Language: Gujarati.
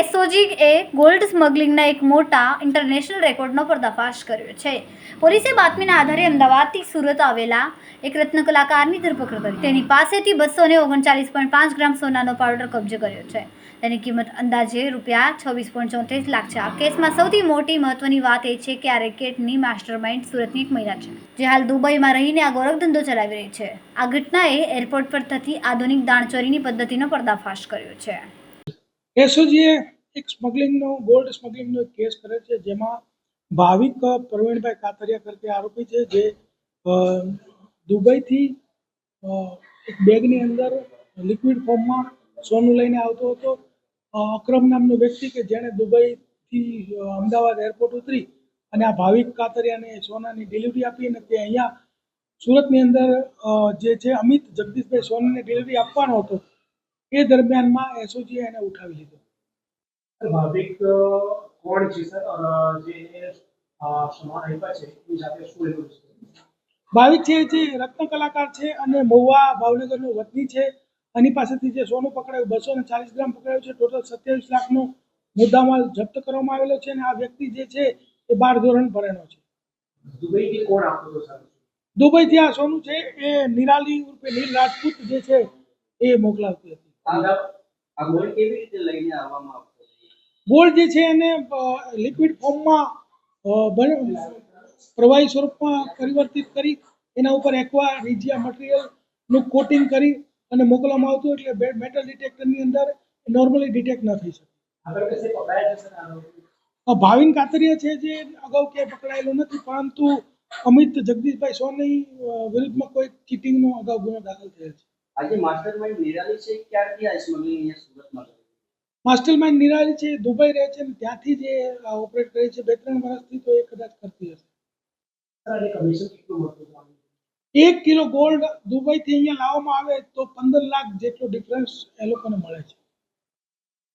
એસઓજી એ ગોલ્ડ સ્મગલિંગના એક મોટા ઇન્ટરનેશનલ રેકોર્ડનો પર્દાફાશ કર્યો છે. પોલીસે બાતમીના આધારે અમદાવાદથી સુરત આવેલા એક રત્ન કલાકારની ધરપકડ કરી. તેની પાસેથી બસો ને ઓગણચાલીસ પોઈન્ટ પાંચ ગ્રામ સોનાનો પાવડર કબજે કર્યો છે. તેની કિંમત અંદાજે રૂપિયા છવ્વીસ પોઈન્ટ ચોત્રીસ લાખ છે. આ કેસમાં સૌથી મોટી મહત્વની વાત એ છે કે આ રેકેટની માસ્ટરમાઇન્ડ સુરતની એક મહિલા છે, જે હાલ દુબઈમાં રહીને આ ગોરખ ધંધો ચલાવી રહી છે. આ ઘટનાએ એરપોર્ટ પર થતી આધુનિક દાણચોરીની પદ્ધતિનો પર્દાફાશ કર્યો છે. એસઓજીએ એક સ્મગલિંગનો ગોલ્ડ સ્મગલિંગનો એક કેસ કરે છે, જેમાં ભાવિક પ્રવીણભાઈ કાતરિયા કરતી આરોપી છે, જે દુબઈથી એક બેગની અંદર લિક્વિડ ફોર્મમાં સોનું લઈને આવતો હતો. અક્રમ નામનો વ્યક્તિ કે જેણે દુબઈથી અમદાવાદ એરપોર્ટ ઉતરી અને આ ભાવિક કાતરિયાને સોનાની ડિલિવરી આપી અને તે અહીંયા સુરતની અંદર જે છે, અમિત જગદીશભાઈ સોનાની ડિલિવરી આપવાનો હતો. એ દરમિયાનમાં એસઓજીએ એને ઉઠાવી લીધો. ભાવિક કોણ છે સર? જે એને આપ્યા છે એની સાથે શું એનું છે? ભાવિક છે જે રત્ન કલાકાર છે અને મહુવા ભાવનગરનો વતની છે એની પાસેથી જે સોનું પકડાયું બસો ને ચાલીસ ગ્રામ પકડાયું છે ટોટલ સત્યાવીસ લાખનો મુદ્દામાલ જપ્ત કરવામાં આવેલો છે અને આ વ્યક્તિ જે છે એ બાર ધોરણ ભરેલો છે. દુબઈથી કોણ આપતો હતો સર? દુબઈથી આ સોનું છે એ નિરાલી ઉર્ફે નીલ રાજપૂત જે છે એ મોકલાવતી હતી. આ ગોલ્ડ કેવી રીતે લઈને આવવામાં આવતો ગોલ્ડ જે છે એને લિક્વિડ ફોર્મમાં પ્રવાહી સ્વરૂપમાં પરિવર્તિત કરી એના ઉપર એક્વા રીજિયા મટીરિયલનું કોટિંગ કરી અને મોકલવામાં આવતું એટલે મેટલ ડિટેક્ટરની અંદર નોર્મલી ડિટેક્ટ ન થઈ શકે. ભાવિન કાતરિયા છે જે અગાઉ ક્યાંય પકડાયેલો નથી પરંતુ અમિત જગદીશભાઈ સોની વિરુદ્ધમાં કોઈ ચીટિંગનો અગાઉ ગુનો દાખલ થયેલ છે. આજે માસ્ટરમાઇન્ડ નિરાલી છે ક્યારથી આ સ્મગલિંગ અહીંયા સુરતમાં માસ્ટરમાઇન્ડ નિરાલી છે દુબઈ રહે છે અને ત્યાંથી જે ઓપરેટ કરે છે બે ત્રણ વર્ષથી તો એ કદાચ કરતી હશે? એક કિલો ગોલ્ડ દુબઈથી અહીંયા લાવવામાં આવે તો પંદર લાખ જેટલો ડિફરન્સ એ લોકોને મળે છે.